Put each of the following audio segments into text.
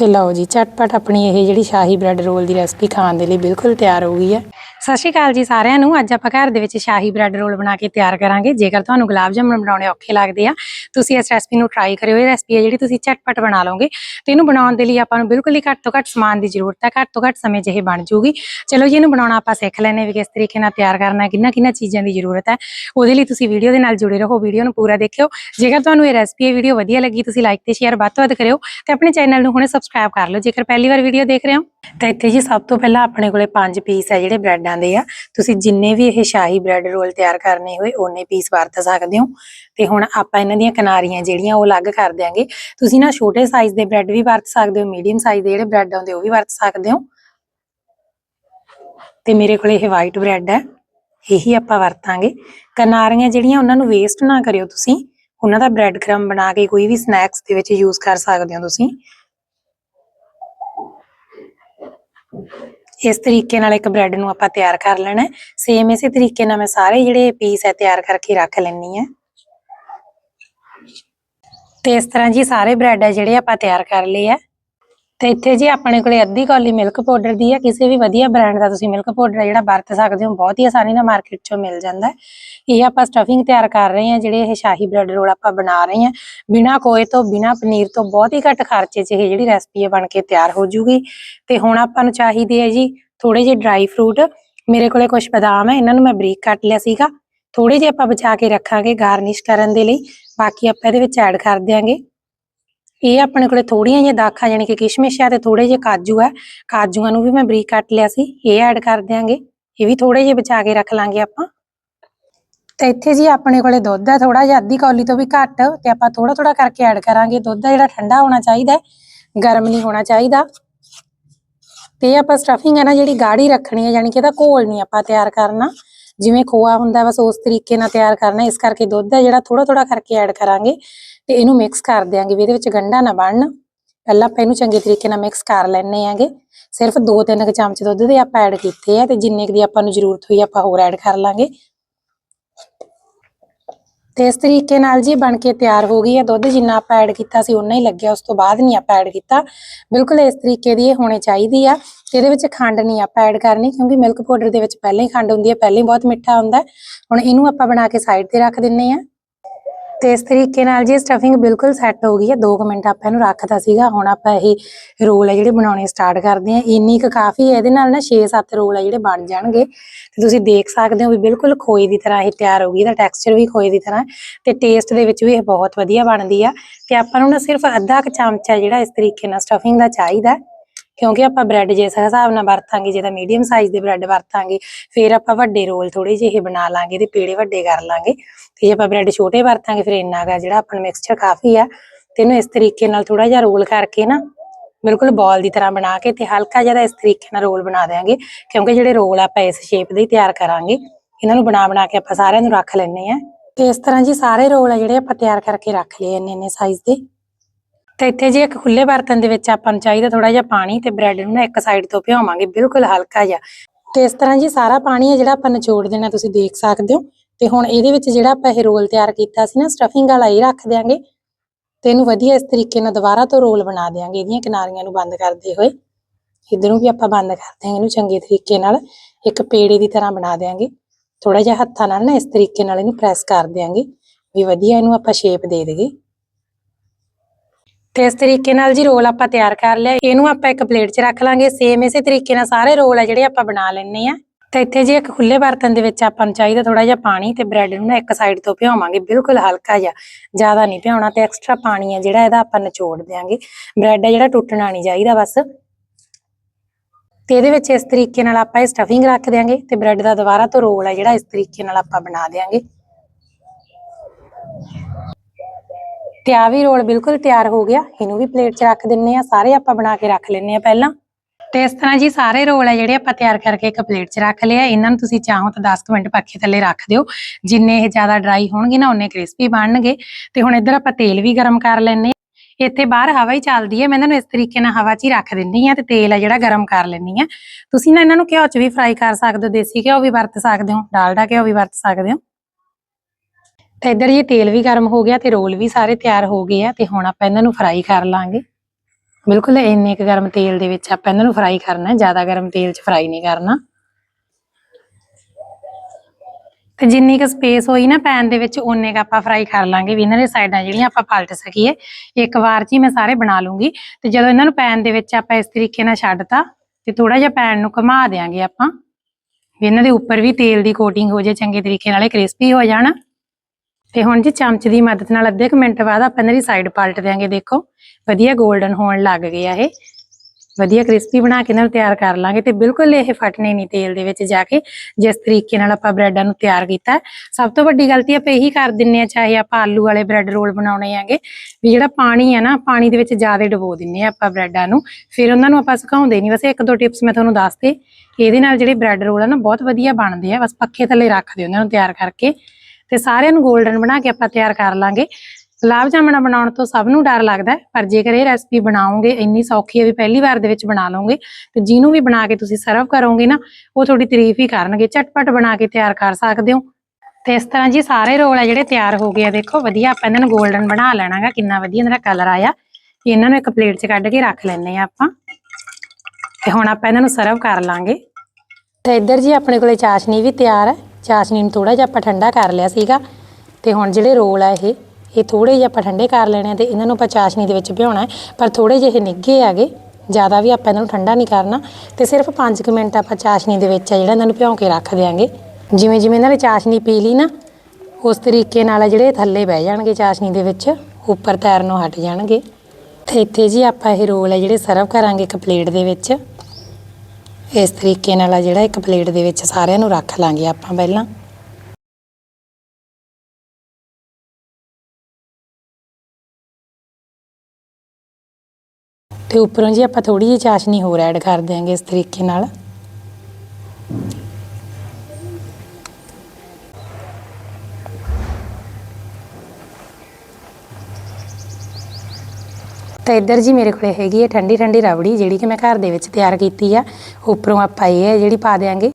ਤੇ ਲਓ ਜੀ, ਝਟਪਟ ਆਪਣੀ ਇਹ ਜਿਹੜੀ ਸ਼ਾਹੀ ਬ੍ਰੈਡ ਰੋਲ ਦੀ ਰੈਸਪੀ ਖਾਣ ਦੇ ਲਈ ਬਿਲਕੁਲ ਤਿਆਰ ਹੋ ਗਈ ਹੈ। ਸਤਿ ਸ਼੍ਰੀ ਅਕਾਲ ਜੀ ਸਾਰਿਆਂ ਨੂੰ। ਅੱਜ ਆਪਾਂ ਘਰ ਦੇ ਵਿੱਚ ਸ਼ਾਹੀ ਬ੍ਰੈਡ ਰੋਲ ਬਣਾ ਕੇ ਤਿਆਰ ਕਰਾਂਗੇ। ਜੇਕਰ ਤੁਹਾਨੂੰ ਗੁਲਾਬ ਜਾਮੁਨ ਬਣਾਉਣੇ ਔਖੇ ਲੱਗਦੇ ਆ, ਤੁਸੀਂ ਇਸ ਰੈਸਪੀ ਨੂੰ ਟਰਾਈ ਕਰਿਓ। ਇਹ ਰੈਸਪੀ ਹੈ ਜਿਹੜੀ ਤੁਸੀਂ ਝਟਪਟ ਬਣਾ ਲਓਗੇ। ਤੇ ਇਹਨੂੰ ਬਣਾਉਣ ਦੇ ਲਈ ਆਪਾਂ ਨੂੰ ਬਿਲਕੁਲ ਹੀ ਘੱਟ ਤੋਂ ਘੱਟ ਸਮਾਨ ਦੀ ਜ਼ਰੂਰਤ ਹੈ। ਘੱਟ ਤੋਂ ਘੱਟ ਸਮੇਂ 'ਚ ਇਹ ਬਣ ਜੂਗੀ। ਚਲੋ ਜੀ, ਇਹਨੂੰ ਬਣਾਉਣਾ ਆਪਾਂ ਸਿੱਖ ਲੈਨੇ ਵੀ ਕਿਸ ਤਰੀਕੇ ਨਾਲ ਤਿਆਰ ਕਰਨਾ ਹੈ ਕਿੰਨਾ ਕਿੰਨਾ ਚੀਜ਼ਾਂ ਦੀ ਜ਼ਰੂਰਤ ਹੈ। ਉਹਦੇ ਲਈ ਤੁਸੀਂ ਵੀਡੀਓ ਦੇ ਨਾਲ ਜੁੜੇ ਰਹੋ ਵੀਡੀਓ ਨੂੰ ਪੂਰਾ ਦੇਖਿਓ। ਜੇਕਰ ਤੁਹਾਨੂੰ ਇਹ ਰੈਸਪੀ ਇਹ ਵੀਡੀਓ ਵਧੀਆ ਲੱਗੀ, ਤੁਸੀਂ ਲਾਈਕ ਤੇ ਸ਼ੇਅਰ ਵੱਧ ਤੋਂ ਵੱਧ ਕਰਿਓ ਤੇ ਆਪਣੇ ਚੈਨਲ ਨੂੰ ਹੁਣੇ ਸਬਸਕ੍ਰਾਈਬ ਕਰ ਲਓ। ਜੇਕਰ ਪਹਿਲੀ ਵਾਰ ਵੀਡੀਓ ਦੇਖ ਰਹੇ ਹੋ ਤਾਂ ਇੱਥੇ ਜੀ ਸਭ ਤੋਂ ਪਹਿਲਾਂ ਆਪਣੇ ਕੋਲੇ 5 ਪੀਸ ਹੈ ਜਿਹੜੇ ਬ੍ਰੈਡਾਂ ਦੇ ਆ। ਤੁਸੀਂ ਜਿੰਨੇ ਵੀ ਇਹ ਸ਼ਾਹੀ ਬ੍ਰੈਡ ਰੋਲ ਤਿਆਰ ਕਰਨੇ ਹੋਏ ਉਹਨੇ ਪੀਸ ਵਰਤ ਸਕਦੇ ਹੋ। ਤੇ ਹੁਣ ਆਪਾਂ ਇਹਨਾਂ ਦੀਆਂ ਕਿਨਾਰੀਆਂ ਜਿਹੜੀਆਂ, ਉਹ ਅਲੱਗ ਕਰ ਦਿਆਂਗੇ। ਤੁਸੀਂ ਨਾ ਛੋਟੇ ਸਾਈਜ਼ ਦੇ ਬ੍ਰੈਡ ਵੀ ਵਰਤ ਸਕਦੇ ਹੋ ਮੀਡੀਅਮ ਸਾਈਜ਼ ਦੇ ਜਿਹੜੇ ਬ੍ਰੈਡ ਆਉਂਦੇ, ਉਹ ਵੀ ਵਰਤ ਸਕਦੇ ਹੋ। ਤੇ ਮੇਰੇ ਕੋਲੇ ਇਹ ਵਾਈਟ ਬ੍ਰੈਡ ਹੈ, ਇਹੀ ਆਪਾਂ ਵਰਤਾਂਗੇ। ਕਿਨਾਰੀਆਂ ਜਿਹੜੀਆਂ, ਉਹਨਾਂ ਨੂੰ ਵੇਸਟ ਨਾ ਕਰਿਓ ਤੁਸੀਂ। ਉਹਨਾਂ ਦਾ ਬ੍ਰੈਡ ਕ੍ਰਮ ਬਣਾ ਕੇ ਕੋਈ ਵੀ ਸਨੈਕਸ ਦੇ ਵਿੱਚ ਯੂਜ਼ ਕਰ ਸਕਦੇ ਹੋ ਤੁਸੀਂ। ਇਸ ਤਰੀਕੇ ਨਾਲ ਇੱਕ ਬ੍ਰੈਡ ਨੂੰ ਆਪਾਂ ਤਿਆਰ ਕਰ ਲੈਣਾ ਸੇਮ ਇਸੇ ਤਰੀਕੇ ਨਾਲ ਮੈਂ ਸਾਰੇ ਜਿਹੜੇ ਪੀਸ ਹੈ ਤਿਆਰ ਕਰਕੇ ਰੱਖ ਲੈਣੀ ਹੈ। ਤੇ ਇਸ ਤਰ੍ਹਾਂ ਜੀ ਸਾਰੇ ਬ੍ਰੈਡ ਹੈ ਜਿਹੜੇ ਆਪਾਂ ਤਿਆਰ ਕਰ ਲਏ ਆ। ਤੇ ਇੱਥੇ ਜੀ ਆਪਣੇ ਕੋਲੇ ਅੱਧੀ ਕੌਲੀ ਮਿਲਕ ਪਾਊਡਰ ਦੀ ਹੈ, ਕਿਸੇ ਵੀ ਵਧੀਆ ਬ੍ਰਾਂਡ ਦਾ ਤੁਸੀਂ ਮਿਲਕ ਪਾਊਡਰ ਜਿਹੜਾ ਵਰਤ ਸਕਦੇ ਹੋ, ਬਹੁਤ ਹੀ ਆਸਾਨੀ ਨਾਲ ਮਾਰਕੀਟ ਚੋਂ ਮਿਲ ਜਾਂਦਾ ਹੈ। ਇਹ ਆਪਾਂ ਸਟਫਿੰਗ ਤਿਆਰ ਕਰ ਰਹੇ ਹਾਂ, ਜਿਹੜੇ ਇਹ ਸ਼ਾਹੀ ਬ੍ਰੈਡ ਰੋਲ ਆਪਾਂ ਬਣਾ ਰਹੇ ਹਾਂ। ਬਿਨਾ ਕੋਏ ਤੋਂ, ਬਿਨਾ ਪਨੀਰ ਤੋਂ ਬਹੁਤ ਹੀ ਘੱਟ ਖਰਚੇ 'ਚ ਇਹ ਜਿਹੜੀ ਰੈਸਪੀ ਹੈ ਬਣ ਕੇ ਤਿਆਰ ਹੋ ਜੂਗੀ। ਤੇ ਹੁਣ ਆਪਾਂ ਨੂੰ ਚਾਹੀਦੇ ਹੈ ਜੀ ਥੋੜੇ ਜਿਹੇ ਡਰਾਈ ਫਰੂਟ ਮੇਰੇ ਕੋਲੇ ਕੁਝ ਬਦਾਮ ਹੈ, ਇਹਨਾਂ ਨੂੰ ਮੈਂ ਬਰੀਕ ਕੱਟ ਲਿਆ ਸੀਗਾ। ਥੋੜੇ ਜਿਹੇ ਆਪਾਂ ਬਚਾ ਕੇ ਰੱਖਾਂਗੇ ਗਾਰਨਿਸ਼ ਕਰਨ ਦੇ ਲਈ। ਬਾਕੀ ਆਪਾਂ ਇਹਦੇ ਵਿੱਚ ਐਡ ਕਰ ਦਿਆਂਗੇ। ਇਹ ਆਪਣੇ ਕੋਲੇ ਥੋੜੀਆਂ ਜਿਹੀਆਂ ਦਾਖਾਂ ਯਾਨੀ ਕਿ ਕਿਸ਼ਮਿਸ਼ ਆ ਤੇ ਥੋੜੇ ਜਿਹੇ ਕਾਜੂ ਆ। ਕਾਜੂਆਂ ਨੂੰ ਵੀ ਮੈਂ ਬਰੀਕ ਕੱਟ ਲਿਆ ਸੀ, ਇਹ ਐਡ ਕਰ ਦਿਆਂਗੇ। ਇਹ ਵੀ ਥੋੜੇ ਜਿਹੇ ਬਚਾ ਕੇ ਰੱਖ ਲਾਂਗੇ ਆਪਾਂ। ਤੇ ਇੱਥੇ ਜੀ ਆਪਣੇ ਕੋਲੇ ਦੁੱਧ ਹੈ ਥੋੜਾ ਜਿਹਾ ਅੱਧੀ ਕੌਲੀ ਤੋਂ ਵੀ ਘੱਟ, ਤੇ ਆਪਾਂ ਥੋੜਾ ਥੋੜਾ ਕਰਕੇ ਐਡ ਕਰਾਂਗੇ। ਦੁੱਧ ਦਾ ਜਿਹੜਾ ਠੰਡਾ ਹੋਣਾ ਚਾਹੀਦਾ ਗਰਮ ਨਹੀਂ ਹੋਣਾ ਚਾਹੀਦਾ। ਤੇ ਆਪਾਂ ਸਟਫਿੰਗ ਹੈ ਨਾ ਜਿਹੜੀ ਗਾੜੀ ਰੱਖਣੀ ਹੈ ਯਾਨੀ ਕਿ ਇਹਦਾ ਘੋਲ ਨਹੀਂ ਆਪਾਂ ਤਿਆਰ ਕਰਨਾ। ਜਿਵੇਂ ਖੋਆ ਹੁੰਦਾ ਬਸ ਉਸ ਤਰੀਕੇ ਨਾਲ ਤਿਆਰ ਕਰਨਾ, ਇਸ ਕਰਕੇ ਦੁੱਧ ਹੈ ਜਿਹੜਾ ਥੋੜਾ ਥੋੜਾ ਕਰਕੇ ਐਡ ਕਰਾਂਗੇ ਤੇ ਇਹਨੂੰ ਮਿਕਸ ਕਰ ਦਿਆਂਗੇ ਵੀ ਇਹਦੇ ਵਿੱਚ ਗੰਢਾ ਨਾ ਬਣਨ। ਪਹਿਲਾਂ ਆਪਾਂ ਇਹਨੂੰ ਚੰਗੇ ਤਰੀਕੇ ਨਾਲ ਮਿਕਸ ਕਰ ਲੈਣੇ ਆਂਗੇ ਸਿਰਫ 2-3 ਕੁ ਚਮਚ ਦੁੱਧ ਦੇ ਆਪਾਂ ਐਡ ਕੀਤੇ ਆ ਤੇ ਜਿੰਨੇ ਕੁ ਦੀ ਆਪਾਂ ਨੂੰ ਜ਼ਰੂਰਤ ਹੋਈ ਆਪਾਂ ਹੋਰ ਐਡ ਕਰ ਲਾਂਗੇ। ਤੇ ਇਸ ਤਰੀਕੇ ਨਾਲ ਜੀ ਬਣ ਕੇ ਤਿਆਰ ਹੋ ਗਈ ਹੈ। ਦੁੱਧ ਜਿੰਨਾ ਆਪਾਂ ਐਡ ਕੀਤਾ ਸੀ ਉਨਾ ਹੀ ਲੱਗਿਆ। ਉਸ ਤੋਂ ਬਾਅਦ ਨਹੀਂ ਆਪਾਂ ਐਡ ਕੀਤਾ। ਬਿਲਕੁਲ ਇਸ ਤਰੀਕੇ ਦੀ ਇਹ ਹੋਣੀ ਚਾਹੀਦੀ ਆ। ਤੇ ਇਹਦੇ ਵਿੱਚ ਖੰਡ ਨਹੀਂ ਆਪਾਂ ਐਡ ਕਰਨੀ, ਕਿਉਂਕਿ ਮਿਲਕ ਪਾਊਡਰ ਦੇ ਵਿੱਚ ਪਹਿਲਾਂ ਹੀ ਖੰਡ ਹੁੰਦੀ ਹੈ, ਪਹਿਲਾਂ ਹੀ ਬਹੁਤ ਮਿੱਠਾ ਹੁੰਦਾ ਹੁਣ ਇਹਨੂੰ ਆਪਾਂ ਬਣਾ ਕੇ ਸਾਈਡ ਤੇ ਰੱਖ ਦਿੰਨੇ ਆ। ਤੇ ਇਸ ਤਰੀਕੇ ਨਾਲ ਜੀ ਸਟਫਿੰਗ ਬਿਲਕੁਲ ਸੈੱਟ ਹੋ ਗਈ ਹੈ। 2 ਮਿੰਟ ਆਪਾਂ ਇਹਨੂੰ ਰੱਖਦਾ ਸੀਗਾ। ਹੁਣ ਆਪਾਂ ਇਹ ਰੋਲ ਹੈ ਜਿਹੜੇ ਬਣਾਉਣੇ ਸਟਾਰਟ ਕਰਦੇ ਆ ਇੰਨੀ ਕੁ ਕਾਫੀ ਹੈ। ਇਹਦੇ ਨਾਲ ਨਾ 6-7 ਰੋਲ ਹੈ ਜਿਹੜੇ ਬਣ ਜਾਣਗੇ। ਤੇ ਤੁਸੀਂ ਦੇਖ ਸਕਦੇ ਹੋ ਵੀ ਬਿਲਕੁਲ ਖੋਏ ਦੀ ਤਰ੍ਹਾਂ ਇਹ ਤਿਆਰ ਹੋ ਗਈ ਇਹਦਾ ਟੈਕਸਚਰ ਵੀ ਖੋਏ ਦੀ ਤਰ੍ਹਾਂ ਹੈ। ਤੇ ਟੇਸਟ ਦੇ ਵਿੱਚ ਵੀ ਇਹ ਬਹੁਤ ਵਧੀਆ ਬਣਦੀ ਆ। ਤੇ ਆਪਾਂ ਨੂੰ ਨਾ ਸਿਰਫ ਅੱਧਾ ਕੁ ਚਮਚਾ ਜਿਹੜਾ ਇਸ ਤਰੀਕੇ ਨਾਲ ਸਟਫਿੰਗ ਦਾ ਚਾਹੀਦਾ ਕਿਉਂਕਿ ਆਪਾਂ ਬ੍ਰੈਡ ਜਿਸ ਹਿਸਾਬ ਨਾਲ ਵਰਤਾਂਗੇ, ਜੇ ਤਾਂ ਮੀਡੀਅਮ ਸਾਈਜ਼ ਦੇ ਬ੍ਰੈਡ ਵਰਤਾਂਗੇ, ਫਿਰ ਆਪਾਂ ਵੱਡੇ ਰੋਲ ਥੋੜੇ ਜਿਹੇ ਬਣਾ ਲਾਂਗੇ ਤੇ ਪੇੜੇ ਵੱਡੇ ਕਰ ਲਾਂਗੇ। ਤੇ ਜੇ ਆਪਾਂ ਬ੍ਰੈਡ ਛੋਟੇ ਵਰਤਾਂਗੇ, ਫਿਰ ਇੰਨਾ ਗਾ ਜਿਹੜਾ ਆਪਣਾ ਮਿਕਸਚਰ ਕਾਫੀ ਆ। ਤੇ ਇਹਨੂੰ ਇਸ ਤਰੀਕੇ ਨਾਲ ਥੋੜਾ ਜਿਹਾ ਰੋਲ ਕਰਕੇ ਨਾ ਬਿਲਕੁਲ ਬਾਲ ਦੀ ਤਰ੍ਹਾਂ ਬਣਾ ਕੇ ਤੇ ਹਲਕਾ ਜਿਹਾ ਇਸ ਤਰੀਕੇ ਨਾਲ ਰੋਲ ਬਣਾ ਦੇਾਂਗੇ ਕਿਉਂਕਿ ਜਿਹੜੇ ਰੋਲ ਆਪਾਂ ਇਸ ਸ਼ੇਪ ਦੇ ਹੀ ਤਿਆਰ ਕਰਾਂਗੇ, ਇਹਨਾਂ ਨੂੰ ਬਣਾ ਬਣਾ ਕੇ ਆਪਾਂ ਸਾਰਿਆਂ ਨੂੰ ਰੱਖ ਲੈਣੇ ਆ ਤੇ ਇਸ ਤਰ੍ਹਾਂ ਜੀ ਸਾਰੇ ਰੋਲ ਆ ਜਿਹੜੇ ਆਪਾਂ ਤਿਆਰ ਕਰਕੇ ਰੱਖ ਲਏ ਇੰਨੇ ਇੰਨੇ ਸਾਈਜ਼ ਦੇ। ਤੇ ਇੱਥੇ ਜੇ ਇੱਕ ਖੁੱਲੇ ਬਰਤਨ ਦੇ ਵਿੱਚ ਆਪਾਂ ਨੂੰ ਚਾਹੀਦਾ ਥੋੜਾ ਜਿਹਾ ਪਾਣੀ ਤੇ ਬ੍ਰੈਡ ਨੂੰ ਨਾ ਇੱਕ ਸਾਈਡ ਤੋਂ ਭਿਓਵਾਂਗੇ, ਬਿਲਕੁਲ ਹਲਕਾ ਜਿਹਾ। ਤੇ ਇਸ ਤਰ੍ਹਾਂ ਜੀ ਸਾਰਾ ਪਾਣੀ ਹੈ ਜਿਹੜਾ ਆਪਾਂ ਨਿਚੋੜ ਦੇਣਾ, ਤੁਸੀਂ ਦੇਖ ਸਕਦੇ ਹੋ। ਤੇ ਹੁਣ ਇਹਦੇ ਵਿੱਚ ਜਿਹੜਾ ਆਪਾਂ ਇਹ ਰੋਲ ਤਿਆਰ ਕੀਤਾ ਸੀ ਨਾ ਸਟਫਿੰਗ ਵਾਲਾ, ਇਹ ਰੱਖ ਦਿਆਂਗੇ। ਤੇ ਇਹਨੂੰ ਵਧੀਆ ਇਸ ਤਰੀਕੇ ਨਾਲ ਦੁਬਾਰਾ ਤੋਂ ਰੋਲ ਬਣਾ ਦਿਆਂਗੇ, ਇਹਦੀਆਂ ਕਿਨਾਰੀਆਂ ਨੂੰ ਬੰਦ ਕਰਦੇ ਹੋਏ। ਇਧਰੋਂ ਵੀ ਆਪਾਂ ਬੰਦ ਕਰ ਦਿਆਂਗੇ ਇਹਨੂੰ ਚੰਗੇ ਤਰੀਕੇ ਨਾਲ। ਇੱਕ ਪੇੜੇ ਦੀ ਤਰ੍ਹਾਂ ਬਣਾ ਦਿਆਂਗੇ। ਥੋੜਾ ਜਿਹਾ ਹੱਥਾਂ ਨਾਲ ਨਾ ਇਸ ਤਰੀਕੇ ਨਾਲ ਇਹਨੂੰ ਪ੍ਰੈਸ ਕਰ ਦਿਆਂਗੇ। ਵੀ ਵਧੀਆ ਇਹਨੂੰ ਆਪਾਂ ਸ਼ੇਪ ਦੇ ਦੇਈਏ। ਤੇ ਇਸ ਤਰੀਕੇ ਨਾਲ ਜੀ ਰੋਲ ਆਪਾਂ ਤਿਆਰ ਕਰ ਲਿਆ। ਇਹਨੂੰ ਆਪਾਂ ਇੱਕ ਪਲੇਟ 'ਚ ਰੱਖ ਲਾਂਗੇ। ਸੇਮ ਇਸੇ ਤਰੀਕੇ ਨਾਲ ਸਾਰੇ ਰੋਲ ਆ ਜਿਹੜੇ ਆਪਾਂ ਬਣਾ ਲੈਣੇ ਆ ਤੇ ਇੱਥੇ ਜੀ ਇੱਕ ਖੁੱਲੇ ਬਰਤਨ ਦੇ ਵਿੱਚ ਆਪਾਂ ਨੂੰ ਚਾਹੀਦਾ ਥੋੜਾ ਜਿਹਾ ਪਾਣੀ ਤੇ ਬ੍ਰੈਡ ਨੂੰ ਨਾ ਇੱਕ ਸਾਈਡ ਤੋਂ ਭਿਓਵਾਂਗੇ ਬਿਲਕੁਲ ਹਲਕਾ ਜਿਹਾ, ਜ਼ਿਆਦਾ ਨਹੀਂ ਭਿਉਣਾ ਤੇ ਐਕਸਟਰਾ ਪਾਣੀ ਆ ਜਿਹੜਾ ਇਹਦਾ ਆਪਾਂ ਨਿਚੋੜ ਦਿਆਂਗੇ। ਬ੍ਰੈਡ ਹੈ ਜਿਹੜਾ ਟੁੱਟਣਾ ਨਹੀਂ ਚਾਹੀਦਾ ਬਸ। ਤੇ ਇਹਦੇ ਵਿੱਚ ਇਸ ਤਰੀਕੇ ਨਾਲ ਆਪਾਂ ਇਹ ਸਟਫਿੰਗ ਰੱਖ ਦਿਆਂਗੇ ਤੇ ਬ੍ਰੈਡ ਦਾ ਦੁਬਾਰਾ ਤੋਂ ਰੋਲ ਹੈ ਜਿਹੜਾ ਇਸ ਤਰੀਕੇ ਨਾਲ ਆਪਾਂ ਬਣਾ ਦਿਆਂਗੇ। ਤੇ ਆ ਵੀ ਰੋਲ ਬਿਲਕੁਲ ਤਿਆਰ ਹੋ ਗਿਆ। ਇਹਨੂੰ ਵੀ ਪਲੇਟ 'ਚ ਰੱਖ ਦਿੰਨੇ ਆ, ਸਾਰੇ ਆਪਾਂ ਬਣਾ ਕੇ ਰੱਖ ਲੈਣੇ ਆ ਪਹਿਲਾਂ। ਤੇ ਇਸ ਤਰ੍ਹਾਂ ਜੀ ਸਾਰੇ ਰੋਲ ਆ ਜਿਹੜੇ ਆਪਾਂ ਤਿਆਰ ਕਰਕੇ ਇੱਕ ਪਲੇਟ 'ਚ ਰੱਖ ਲਿਆ ਇਹਨਾਂ ਨੂੰ ਤੁਸੀਂ ਚਾਹੋ ਤਾਂ 10 ਮਿੰਟ ਪੱਖੇ ਥੱਲੇ ਰੱਖ ਦਿਓ। ਜਿੰਨੇ ਇਹ ਜ਼ਿਆਦਾ ਡਰਾਈ ਹੋਣਗੇ ਨਾ ਉਹਨੇ ਕ੍ਰਿਸਪੀ ਬਣਨਗੇ। ਤੇ ਹੁਣ ਇੱਧਰ ਆਪਾਂ ਤੇਲ ਵੀ ਗਰਮ ਕਰ ਲੈਣੇ ਇੱਥੇ ਬਾਹਰ ਹਵਾ ਹੀ ਚੱਲਦੀ ਹੈ ਮੈਂ ਇਹਨਾਂ ਨੂੰ ਇਸ ਤਰੀਕੇ ਨਾਲ ਹਵਾ 'ਚ ਹੀ ਰੱਖ ਦਿੰਦੀ ਆ ਤੇ ਤੇਲ ਆ ਜਿਹੜਾ ਗਰਮ ਕਰ ਲੈਣੀ ਆ। ਤੁਸੀਂ ਨਾ ਇਹਨਾਂ ਨੂੰ ਘਿਓ 'ਚ ਵੀ ਫਰਾਈ ਕਰ ਸਕਦੇ ਹੋ। ਦੇਸੀ ਘਿਓ ਵੀ ਵਰਤ ਸਕਦੇ ਹੋ। ਡਾਲਡਾ ਘਿਓ ਵੀ ਵਰਤ ਸਕਦੇ ਹੋ। ਤੇ ਇੱਧਰ ਇਹ ਤੇਲ ਵੀ ਗਰਮ ਹੋ ਗਿਆ ਤੇ ਰੋਲ ਵੀ ਸਾਰੇ ਤਿਆਰ ਹੋ ਗਏ ਆ ਤੇ ਹੁਣ ਆਪਾਂ ਇਹਨਾਂ ਨੂੰ ਫਰਾਈ ਕਰ ਲਾਂਗੇ। ਬਿਲਕੁਲ ਇੰਨੇ ਕੁ ਗਰਮ ਤੇਲ ਦੇ ਵਿੱਚ ਆਪਾਂ ਇਹਨਾਂ ਨੂੰ ਫਰਾਈ ਕਰਨਾ ਹੈ ਜ਼ਿਆਦਾ ਗਰਮ ਤੇਲ 'ਚ ਫਰਾਈ ਨਹੀਂ ਕਰਨਾ। ਤੇ ਜਿੰਨੀ ਕੁ ਸਪੇਸ ਹੋਈ ਨਾ ਪੈਨ ਦੇ ਵਿੱਚ, ਓਨੇ ਕੁ ਆਪਾਂ ਫਰਾਈ ਕਰ ਲਾਂਗੇ। ਵੀ ਇਹਨਾਂ ਦੇ ਸਾਈਡਾਂ ਜਿਹੜੀਆਂ ਆਪਾਂ ਪਲਟ ਸਕੀਏ, ਇੱਕ ਵਾਰ 'ਚ ਹੀ ਮੈਂ ਸਾਰੇ ਬਣਾ ਲੂੰਗੀ। ਤੇ ਜਦੋਂ ਇਹਨਾਂ ਨੂੰ ਪੈਨ ਦੇ ਵਿੱਚ ਆਪਾਂ ਇਸ ਤਰੀਕੇ ਨਾਲ ਛੱਡਤਾ, ਤੇ ਥੋੜਾ ਜਿਹਾ ਪੈਨ ਨੂੰ ਘੁਮਾ ਦੇਾਂਗੇ ਆਪਾਂ। ਵੀ ਇਹਨਾਂ ਦੇ ਉੱਪਰ ਵੀ ਤੇਲ ਦੀ ਕੋਟਿੰਗ ਹੋ ਜਾਏ, ਚੰਗੇ ਤਰੀਕੇ ਨਾਲ ਕ੍ਰਿਸਪੀ ਹੋ ਜਾਣਾ। ਤੇ ਹੁਣ ਜੀ ਚਮਚ ਦੀ ਮਦਦ ਨਾਲ ਅੱਧੇ ਕੁ ਮਿੰਟ ਬਾਅਦ ਆਪਾਂ ਇਹਨਾਂ ਦੀ ਸਾਈਡ ਪਲਟ ਦਿਆਂਗੇ, ਦੇਖੋ। ਵਧੀਆ 골ਡਨ ਹੋਣ ਲੱਗ ਗਿਆ ਇਹ। ਵਧੀਆ ਕ੍ਰਿਸਪੀ ਬਣਾ ਕੇ ਇਹਨਾਂ ਨੂੰ ਤਿਆਰ ਕਰ ਲਾਂਗੇ ਤੇ ਬਿਲਕੁਲ ਇਹ ਫਟਣੇ ਨਹੀਂ ਤੇਲ ਦੇ ਵਿੱਚ ਜਾ ਕੇ, ਜਿਸ ਤਰੀਕੇ ਨਾਲ ਆਪਾਂ ਬ੍ਰੈਡਾਂ ਨੂੰ ਤਿਆਰ ਕੀਤਾ। ਸਭ ਤੋਂ ਵੱਡੀ ਗਲਤੀ ਆਪਾਂ ਇਹੀ ਕਰ ਦਿੰਨੇ ਆ, ਚਾਹੇ ਆਪਾਂ ਆਲੂ ਵਾਲੇ ਬ੍ਰੈਡ ਰੋਲ ਬਣਾਉਣੇ ਆਂਗੇ ਵੀ ਜਿਹੜਾ ਪਾਣੀ ਆ ਨਾ, ਪਾਣੀ ਦੇ ਵਿੱਚ ਜ਼ਿਆਦਾ ਡਬੋ ਦਿੰਨੇ ਆ ਆਪਾਂ ਬ੍ਰੈਡਾਂ ਨੂੰ। ਫਿਰ ਉਹਨਾਂ ਨੂੰ ਆਪਾਂ ਸੁਕਾਉਂਦੇ ਨਹੀਂ। ਬਸ ਇੱਕ ਦੋ ਟਿਪਸ ਮੈਂ ਤੁਹਾਨੂੰ ਦੱਸਦੇ ਇਹਦੇ ਨਾਲ ਜਿਹੜੇ ਬ੍ਰੈਡ ਰੋਲ ਆ ਨਾ, ਬਹੁਤ ਵਧੀਆ ਬਣਦੇ ਆ। ਬਸ ਪੱਖੇ ਥੱਲੇ ਰੱਖ ਦਿਓ ਉਹਨਾਂ ਨੂੰ ਤਿਆਰ ਕਰਕੇ। ਤੇ ਸਾਰਿਆਂ ਨੂੰ 골ਡਨ ਬਣਾ ਕੇ ਆਪਾਂ ਤਿਆਰ ਕਰ ਲਾਂਗੇ। ਗੁਲਾਬ ਜਾਮਣਾ ਬਣਾਉਣ ਤੋਂ ਸਭ ਨੂੰ ਡਰ ਲੱਗਦਾ ਪਰ ਜੇਕਰ ਇਹ ਰੈਸਪੀ ਬਣਾਓਗੇ, ਇੰਨੀ ਸੌਖੀ ਹੈ ਵੀ ਪਹਿਲੀ ਵਾਰ ਦੇ ਵਿੱਚ ਬਣਾ ਲਓਗੇ, ਤੇ ਜਿਹਨੂੰ ਵੀ ਬਣਾ ਕੇ ਤੁਸੀਂ ਸਰਵ ਕਰੋਗੇ ਨਾ, ਉਹ ਤੁਹਾਡੀ ਤਾਰੀਫ ਹੀ ਕਰਨਗੇ। ਝਟਪਟ ਬਣਾ ਕੇ ਤਿਆਰ ਕਰ ਸਕਦੇ ਹੋ। ਤੇ ਇਸ ਤਰ੍ਹਾਂ ਜੀ ਸਾਰੇ ਰੋਲ ਆ ਜਿਹੜੇ ਤਿਆਰ ਹੋ ਗਏ ਆ, ਦੇਖੋ ਵਧੀਆ ਆਪਾਂ ਇਹਨਾਂ ਨੂੰ 골ਡਨ ਬਣਾ ਲੈਣਾਗਾ, ਕਿੰਨਾ ਵਧੀਆ ਇਹਨਾਂ ਦਾ ਕਲਰ ਆਇਆ। ਇਹਨਾਂ ਨੂੰ ਇੱਕ ਪਲੇਟ 'ਚ ਕੱਢ ਕੇ ਰੱਖ ਲੈਣੇ ਆ ਆਪਾਂ। ਤੇ ਹੁਣ ਆਪਾਂ ਇਹਨਾਂ ਨੂੰ ਸਰਵ ਕਰ ਲਾਂਗੇ। ਤੇ ਇੱਧਰ ਜੀ ਆਪਣੇ ਕੋਲੇ ਚਾਸ਼ਨੀ ਵੀ ਤਿਆਰ ਹੈ। ਚਾਸ਼ਨੀ ਨੂੰ ਥੋੜਾ ਜਿਹਾ ਆਪਾਂ ਠੰਡਾ ਕਰ ਲਿਆ ਸੀਗਾ ਤੇ ਹੁਣ ਜਿਹੜੇ ਰੋਲ ਆ ਇਹ ਇਹ ਥੋੜੇ ਜਿਹਾ ਆਪਾਂ ਠੰਡੇ ਕਰ ਲੈਣੇ ਆ ਤੇ ਇਹਨਾਂ ਨੂੰ ਆਪਾਂ ਚਾਸ਼ਨੀ ਦੇ ਵਿੱਚ ਭਿਉਣਾ ਪਰ ਥੋੜੇ ਜਿਹੇ ਨਿੱਘੇ ਆਗੇ ਜ਼ਿਆਦਾ ਵੀ ਆਪਾਂ ਇਹਨਾਂ ਨੂੰ ਠੰਡਾ ਨਹੀਂ ਕਰਨਾ। ਤੇ ਸਿਰਫ 5 ਮਿੰਟ ਆਪਾਂ ਚਾਸ਼ਨੀ ਦੇ ਵਿੱਚ ਆ ਜਿਹੜਾ ਇਹਨਾਂ ਨੂੰ ਭਿਉਂ ਕੇ ਰੱਖ ਦਿਆਂਗੇ। ਜਿਵੇਂ ਜਿਵੇਂ ਇਹਨਾਂ ਨੇ ਚਾਸ਼ਨੀ ਪੀ ਲਈ ਨਾ, ਉਸ ਤਰੀਕੇ ਨਾਲ ਜਿਹੜੇ ਥੱਲੇ ਬਹਿ ਜਾਣਗੇ ਚਾਸ਼ਨੀ ਦੇ ਵਿੱਚ, ਉੱਪਰ ਤੈਰਨੋਂ ਹਟ ਜਾਣਗੇ। ਤੇ ਇੱਥੇ ਜੀ ਆਪਾਂ ਇਹ ਰੋਲ ਆ ਜਿਹੜੇ ਸਰਵ ਕਰਾਂਗੇ ਇੱਕ ਪਲੇਟ ਦੇ ਵਿੱਚ। ਇਸ ਤਰੀਕੇ ਨਾਲ ਆ ਜਿਹੜਾ ਇੱਕ ਪਲੇਟ ਦੇ ਵਿੱਚ ਸਾਰਿਆਂ ਨੂੰ ਰੱਖ ਲਾਂਗੇ ਆਪਾਂ ਪਹਿਲਾਂ। ਤੇ ਉੱਪਰੋਂ ਜੀ ਆਪਾਂ ਥੋੜੀ ਜਿਹੀ ਚਾਸ਼ਨੀ ਹੋਰ ਐਡ ਕਰ ਦਿਆਂਗੇ ਇਸ ਤਰੀਕੇ ਨਾਲ। ਤਾਂ ਇੱਧਰ ਜੀ ਮੇਰੇ ਕੋਲੇ ਹੈਗੀ ਹੈ ਠੰਡੀ ਠੰਡੀ ਰਬੜੀ, ਜਿਹੜੀ ਕਿ ਮੈਂ ਘਰ ਦੇ ਵਿੱਚ ਤਿਆਰ ਕੀਤੀ ਆ। ਉੱਪਰੋਂ ਆਪਾਂ ਇਹ ਹੈ ਜਿਹੜੀ ਪਾ ਦਿਆਂਗੇ।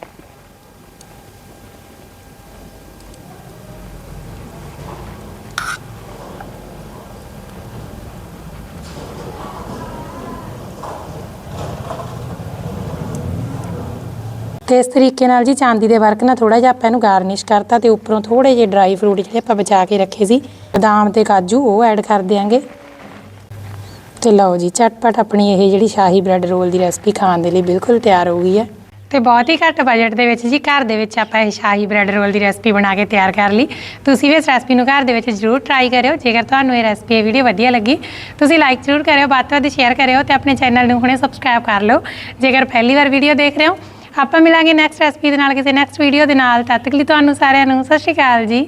ਤੇ ਇਸ ਤਰੀਕੇ ਨਾਲ ਜੀ ਚਾਂਦੀ ਦੇ ਵਰਕ ਨਾਲ ਥੋੜਾ ਜਿਹਾ ਆਪਾਂ ਇਹਨੂੰ ਗਾਰਨਿਸ਼ ਕਰਤਾ ਤੇ ਉੱਪਰੋਂ ਥੋੜੇ ਜਿਹੇ ਡਰਾਈ ਫਰੂਟ ਜਿਹੜੇ ਆਪਾਂ ਬਚਾ ਕੇ ਰੱਖੇ ਸੀ, ਬਦਾਮ ਤੇ ਕਾਜੂ ਉਹ ਐਡ ਕਰ ਦਿਆਂਗੇ। ਤੇ ਲਓ ਜੀ, ਝਟਪਟ ਆਪਣੀ ਇਹ ਜਿਹੜੀ ਸ਼ਾਹੀ ਬ੍ਰੈਡ ਰੋਲ ਦੀ ਰੈਸਪੀ ਖਾਣ ਦੇ ਲਈ ਬਿਲਕੁਲ ਤਿਆਰ ਹੋ ਗਈ ਹੈ। ਤੇ ਬਹੁਤ ਹੀ ਘੱਟ ਬਜਟ ਦੇ ਵਿੱਚ ਜੀ, ਘਰ ਦੇ ਵਿੱਚ ਆਪਾਂ ਇਹ ਸ਼ਾਹੀ ਬ੍ਰੈਡ ਰੋਲ ਦੀ ਰੈਸਪੀ ਬਣਾ ਕੇ ਤਿਆਰ ਕਰ ਲਈ। ਤੁਸੀਂ ਵੀ ਇਸ ਰੈਸਪੀ ਨੂੰ ਘਰ ਦੇ ਵਿੱਚ ਜ਼ਰੂਰ ਟਰਾਈ ਕਰਿਓ, ਜੇਕਰ ਤੁਹਾਨੂੰ ਇਹ ਰੈਸਪੀ ਇਹ ਵੀਡੀਓ ਵਧੀਆ ਲੱਗੀ, ਤੁਸੀਂ ਲਾਈਕ ਜ਼ਰੂਰ ਕਰਿਓ, ਵੱਧ ਤੋਂ ਵੱਧ ਸ਼ੇਅਰ ਕਰਿਓ ਤੇ ਆਪਣੇ ਚੈਨਲ ਨੂੰ ਹੁਣੇ ਸਬਸਕ੍ਰਾਈਬ ਕਰ ਲਓ। ਜੇਕਰ ਪਹਿਲੀ ਵਾਰ ਵੀਡੀਓ ਦੇਖ ਰਹੇ ਹੋ, ਆਪਾਂ ਮਿਲਾਂਗੇ ਨੈਕਸਟ ਰੈਸਪੀ ਦੇ ਨਾਲ, ਕਿਸੇ ਨੈਕਸਟ ਵੀਡੀਓ ਦੇ ਨਾਲ। ਤਦ ਤੱਕ ਲਈ ਤੁਹਾਨੂੰ ਸਾਰਿਆਂ ਨੂੰ ਸਤਿ ਸ਼੍ਰੀ ਅਕਾਲ ਜੀ।